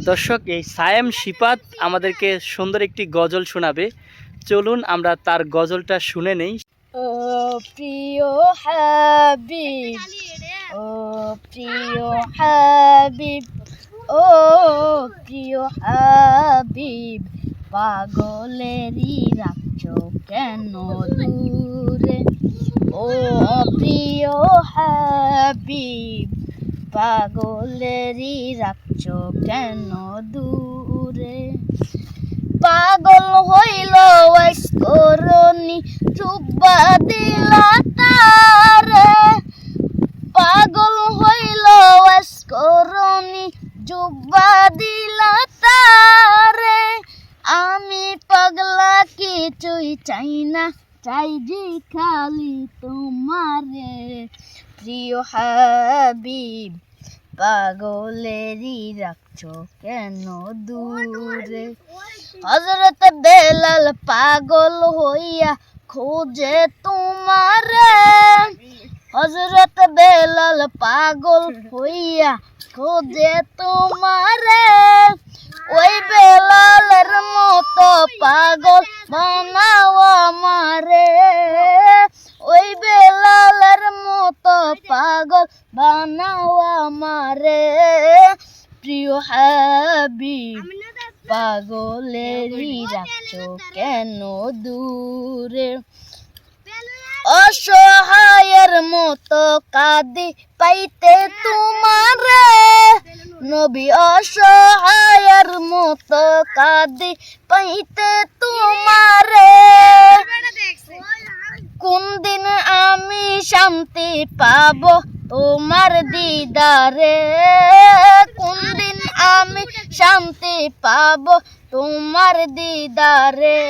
দর্শক, এই সায়েম শিপাত আমাদেরকে সুন্দর একটি গজল শোনাবে। চলুন, আমরা তার গজলটা শুনে নেই। ও প্রিয় হাবিব, ও প্রিয় হাবিব, ও প্রিয় হাবিব, পাগলেরই রাখছো কেন দূরে? ও প্রিয় হাবিব পাগলেরই রাখছ কেন দূরে। পাগল হইল করনি চুব্বা দিলা তারে। পাগল হইল করনি জুব্বা দিলা তারে। আমি পাগলা কিছুই চাই না চাই যে খালি তোমারে। প্রিয় হাবিব, পাগলেরই রাখছো কেন দূরে? হজরত বেলাল পাগল হইয়া খোঁজে তোমারে। হজরত বেলাল পাগল হইয়া খোঁজে তোমারে। পাগল বানাও আমারে। প্রিয় হাবিব, পাগলেরই রাখছো কেন দূরে? অসহায়ের মতো কাঁদি পাইতে তোমারে। নবী, অসহায়ের মতো কাঁদি পাইতে তোমারে। কোন দিন আমি শান্তি পাব তোমার দিদারে কোন দিন আমি শান্তি পাব? তোমার দিদারে,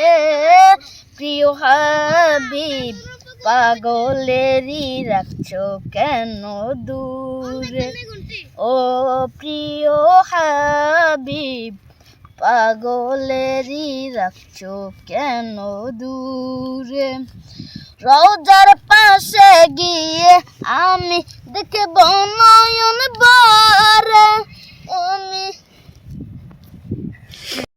প্রিয় হাবিব, পাগলেরই রাখছো কেন দূরে? ও প্রিয় হাবিব, পাগলেরই রাখছো কেন দূরে? রোজার পাশে গিয়ে আমি দেখব নয়ন বল